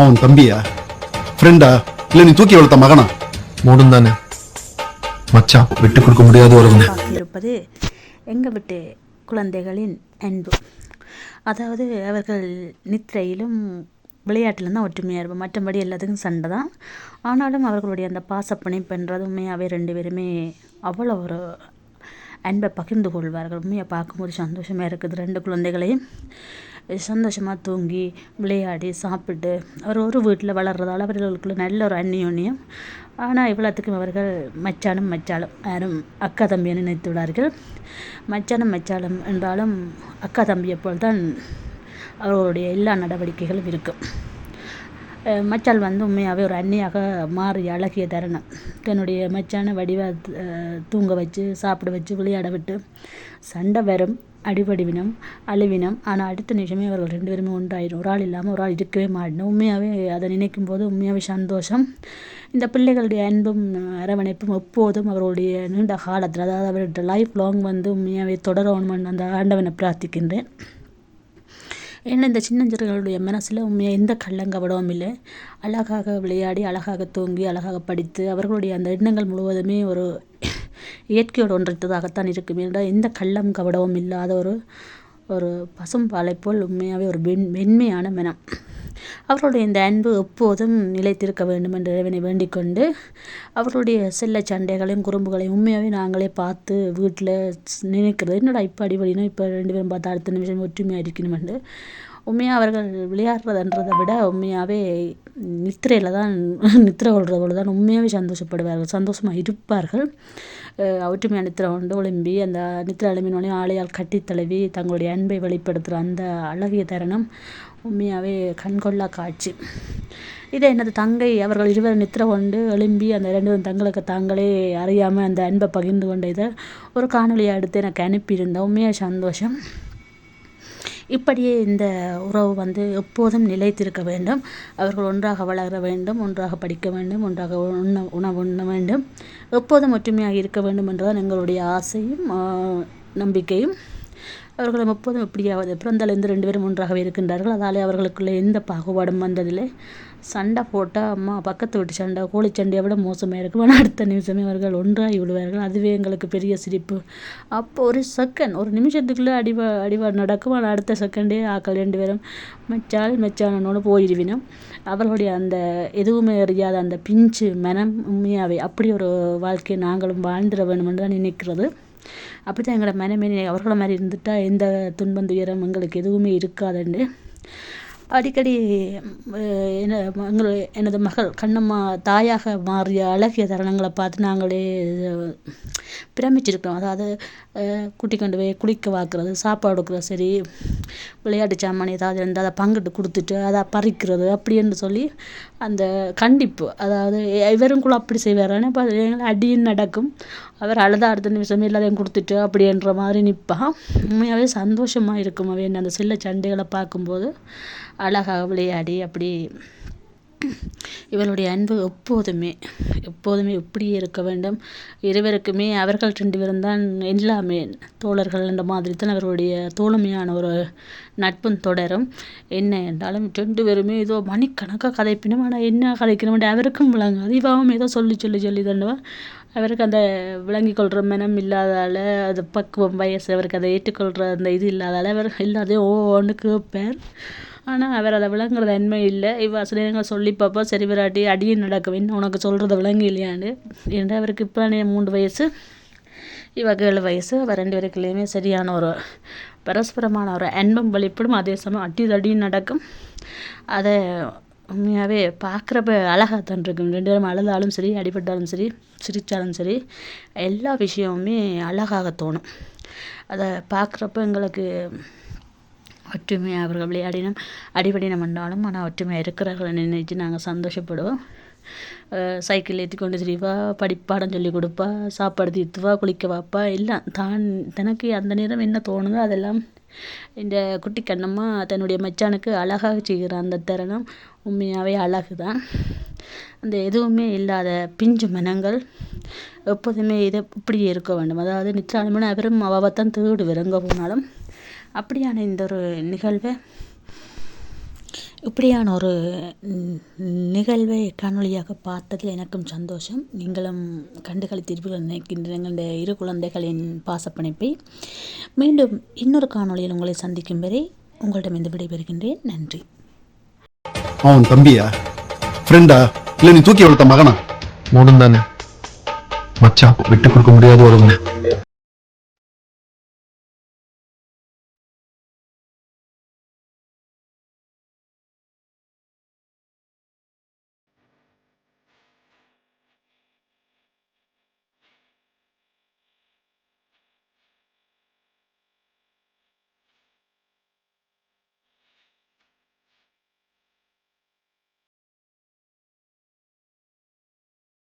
அவன் தம்பியா? ஃப்ரெண்டா இல்ல நீ தூக்கி வளர்த்த மகனா? மூடும் தானே மச்சான் விட்டு கொடுக்க முடியாத உறவுங்க பார்த்திருப்பது எங்கள் வீட்டு குழந்தைகளின் அன்பு. அதாவது அவர்கள் நித்திரையிலும் விளையாட்டிலும் தான் ஒற்றுமையாக இருப்போம் மற்றபடி எல்லாத்துக்கும் சண்டை தான். ஆனாலும் அவர்களுடைய அந்த பாசப்பிணைப்புன்றது உண்மையாகவே ரெண்டு பேருமே அவ்வளோ ஒரு அன்பை பகிர்ந்து கொள்வார்கள். உண்மையாக பார்க்கும்போது சந்தோஷமாக இருக்குது. ரெண்டு குழந்தைகளையும் சந்தோஷமாக தூங்கி விளையாடி சாப்பிட்டு அவர் ஒரு வீட்டில் வளர்றதால அவர்களுக்குள்ள நல்ல ஒரு அந்நியோன்யம். ஆனால் இவ்வளோத்துக்கும் அவர்கள் மச்சானும் மச்சாலும் யாரும் அக்கா தம்பியை நினைத்து விடார்கள். மச்சானும் மச்சாலும் என்றாலும் அக்கா தம்பியை போல் தான் அவர்களுடைய எல்லா நடவடிக்கைகளும் இருக்கும். மச்சால் வந்து உண்மையாகவே ஒரு அன்னியாக மாறி அழகிய தருணம். தன்னுடைய மச்சானை வடிவ தூங்க வச்சு சாப்பிட வச்சு விளையாட விட்டு சண்டை வரும். அடிபடிவினம் அழிவினம். ஆனால் அடுத்த நிமிஷமே அவர்கள் ரெண்டு பேருமே ஒன்றாயிரும் ஒரு ஆள் இல்லாமல் ஒரு ஆள் இருக்கவே மாட்டணும் உண்மையாகவே அதை நினைக்கும் போது உண்மையாகவே சந்தோஷம். இந்த பிள்ளைகளுடைய அன்பும் அரவணைப்பும் எப்போதும் அவர்களுடைய நீண்ட காலத்தில் அதாவது அவருடைய லைஃப் லாங் வந்து உண்மையாகவே தொடரணும்னு அந்த ஆண்டவனை பிரார்த்திக்கின்றேன். ஏன்னா இந்த சின்னஞ்சிறுகளுடைய மனசில் உண்மையாக எந்த கள்ளங்கபடமும் இல்லை. அழகாக விளையாடி அழகாக தூங்கி அழகாக படித்து அவர்களுடைய அந்த எண்ணங்கள் முழுவதுமே ஒரு இயற்கையோடு ஒன்றித்ததாகத்தான் இருக்கும். என்றால் எந்த கள்ளம் கபடமும் இல்லாத ஒரு ஒரு பசும் பாலை போல் உண்மையாகவே ஒரு வெண் மென்மையான மனம். அவர்களுடைய இந்த அன்பு எப்போதும் நிலைத்திருக்க வேண்டும் என்று இறைவனை வேண்டிக் கொண்டு அவர்களுடைய செல்ல சண்டைகளையும் குறும்புகளையும் உண்மையாகவே நாங்களே பார்த்து வீட்டில் நினைக்கிறது. என்னடா இப்போ அடிபடினா? இப்போ ரெண்டு பேரும் பார்த்து அடுத்த நிமிஷம் ஒற்றுமையாக இருக்கணுமென்று. உண்மையாக அவர்கள் விளையாடுறதுன்றதை விட உண்மையாகவே நித்திரையில் தான் நித்திரை கொள்றதோடு தான் உண்மையாகவே சந்தோஷப்படுவார்கள். சந்தோஷமாக இருப்பார்கள். ஒற்றுமையாக நித்திரை கொண்டு ஒளிம்பி அந்த நித்திரை எழும்பினோடனே ஆளையால் கட்டி தழுவி தங்களுடைய அன்பை வெளிப்படுத்துகிற அந்த அழகிய தருணம் உண்மையாகவே கண்கொள்ளா காட்சி. இதை எனது தங்கை அவர்கள் இருவர் நித்திர கொண்டு எழும்பி அந்த ரெண்டு தங்களுக்கு தாங்களே அறியாமல் அந்த அன்பை பகிர்ந்து கொண்ட இதை ஒரு காணொலியை எடுத்து எனக்கு அனுப்பியிருந்தேன் உண்மையாக சந்தோஷம். இப்படியே இந்த உறவு வந்து எப்போதும் நிலைத்திருக்க வேண்டும். அவர்கள் ஒன்றாக வளர வேண்டும் ஒன்றாக படிக்க வேண்டும் ஒன்றாக உண்ண உணவு உண்ண வேண்டும். எப்போதும் ஒற்றுமையாக இருக்க வேண்டும் என்றுதான் எங்களுடைய ஆசையும் நம்பிக்கையும். அவர்கள் எப்போதும் எப்படியாவது பிறந்தாலேருந்து ரெண்டு பேரும் ஒன்றாகவே இருக்கின்றார்கள். அதாலே அவர்களுக்குள்ளே எந்த பாகுபாடும் வந்ததில்லை. சண்டை போட்டால் அம்மா பக்கத்து வீட்டு சண்டை கோழி சண்டையை விட மோசமாக இருக்கும். ஆனால் அடுத்த நிமிஷமே அவர்கள் ஒன்றாகி விடுவார்கள். அதுவே எங்களுக்கு பெரிய சிரிப்பு. அப்போ ஒரு செகண்ட் ஒரு நிமிஷத்துக்குள்ளே அடிவா அடிவா நடக்கும். ஆனால் அடுத்த செகண்டே ஆக்கள் ரெண்டு பேரும் மச்சால் மச்சானோடு போயிடுவினோம் அவர்களுடைய அந்த எதுவுமே அறியாத அந்த பிஞ்சு மனம் உண்மையாகவே அப்படி ஒரு வாழ்க்கையை நாங்களும் வாழ்ந்துட வேண்டும் என்று தான் நினைக்கிறது. அப்படி தான் எங்களோட மனமே அவர்களை மாதிரி இருந்துட்டால் எந்த துன்பம் துயரம் எங்களுக்கு எதுவுமே இருக்காதுன்னு அடிக்கடி என்ன எங்கள் எனது மகள் கண்ணம்மா தாயாக மாறிய அழகிய தருணங்களை பார்த்து நாங்களே பிரமிச்சிருக்கிறோம். அதாவது குட்டி கொண்டு போய் குளிக்க வாக்குறது சாப்பாடு கொடுக்குறது சரி விளையாட்டு சாமான் ஏதாவது இருந்தால் அதை பங்கிட்டு கொடுத்துட்டு அதை பறிக்கிறது அப்படின்னு சொல்லி அந்த கண்டிப்பு. அதாவது இவரும் கூட அப்படி செய்வாரான்னு இப்போ எங்களை அடியும் நடக்கும். அவர் அழுதா அடுத்த நிமிஷமே எல்லாத்தையும் கொடுத்துட்டு அப்படின்ற மாதிரி நிற்பான் உண்மையாகவே சந்தோஷமாக இருக்கும். அவன் அந்த செல்ல சண்டைகளை பார்க்கும்போது அழகாக விளையாடி அப்படி இவளுடைய அன்பு எப்போதுமே எப்போதுமே இப்படியே இருக்க வேண்டும். இருவருக்குமே அவர்கள் ரெண்டு பேரும் தான் எல்லாமே தோழர்கள் என்ற மாதிரி தான் அவர்களுடைய தோழமையான ஒரு நட்பும் தொடரும். என்ன என்றாலும் ரெண்டு பேருமே ஏதோ மணிக்கணக்காக கதைப்பினும் ஆனால் என்ன கதைக்கணும் அவருக்கும் விளங்காது. இவாவும் ஏதோ சொல்லி சொல்லி சொல்லி தண்டுவா அவருக்கு அந்த விளங்கி கொள்கிற மனம் இல்லாதால அது பக்குவம் வயசு அவருக்கு அதை ஏற்றுக்கொள்கிற அந்த இது இல்லாதால அவர் எல்லாத்தையும் ஓன்னு கேட்பார். ஆனால் அவர் அதை விளங்குறது உண்மை இல்லை. இவ சில நேரங்கள் சொல்லி பார்ப்போம் சரி விராட்டி அடியும் நடக்கும் என்ன உனக்கு சொல்கிறத விளங்கு இல்லையான்னு என்று அவருக்கு இப்போ மூன்று வயசு இவ ஏழு வயசு. அவ ரெண்டு பேருக்குள்ளேயுமே சரியான ஒரு பரஸ்பரமான ஒரு அன்பும் வெளிப்படும். அதே சமயம் அடி தடியும் நடக்கும். அதை உண்மையாகவே பார்க்குறப்ப அழகாக தான் இருக்கும். ரெண்டு பேரும் அழுதாலும் சரி அடிபட்டாலும் சரி சிரித்தாலும் சரி எல்லா விஷயமுமே அழகாக தோணும். அதை பார்க்குறப்ப எங்களுக்கு ஒற்றுமையாக அவர்கள் விளையாடினம் அடிபடினம் பண்ணாலும் ஆனால் ஒற்றுமையாக இருக்கிறார்கள் நினைச்சு நாங்கள் சந்தோஷப்படுவோம். சைக்கிள் ஏற்றி கொண்டு திரிவா படிப்பாடம் சொல்லி கொடுப்பா சாப்பாடு தீர்த்துவா குளிக்க வாப்பா எல்லாம் தான் தனக்கு அந்த நேரம் என்ன தோணுதோ அதெல்லாம் இந்த குட்டி கண்ணம்மா தன்னுடைய மச்சானுக்கு அழகாக செய்கிற அந்த தருணம் உண்மையாகவே அழகு தான் அந்த எதுவுமே இல்லாத பிஞ்சு மனங்கள் எப்போதுமே இதை இப்படியே இருக்க வேண்டும். அதாவது நிச்சயமான அவரும் அவத்தான் தேடு விரங்க போனாலும் அப்படியான இந்த ஒரு நிகழ்வை இப்படியான ஒரு நிகழ்வை காணொளியாக பார்த்ததில் எனக்கும் சந்தோஷம். நீங்களும் கண்டுகளித்தீர்கள் நினைக்கின்ற எங்களுடைய இரு குழந்தைகளின் பாசப்பிணைப்பை மீண்டும் இன்னொரு காணொளியில் உங்களை சந்திக்கும் வரை உங்களிடமிருந்து விடைபெறுகின்றேன். நன்றி. அவன் தம்பியா? ஃப்ரெண்டா இல்ல நீ தூக்கி வளர்த்த மகனா? மூணும் தானே மச்சான் விட்டு கொடுக்க முடியாத உறவு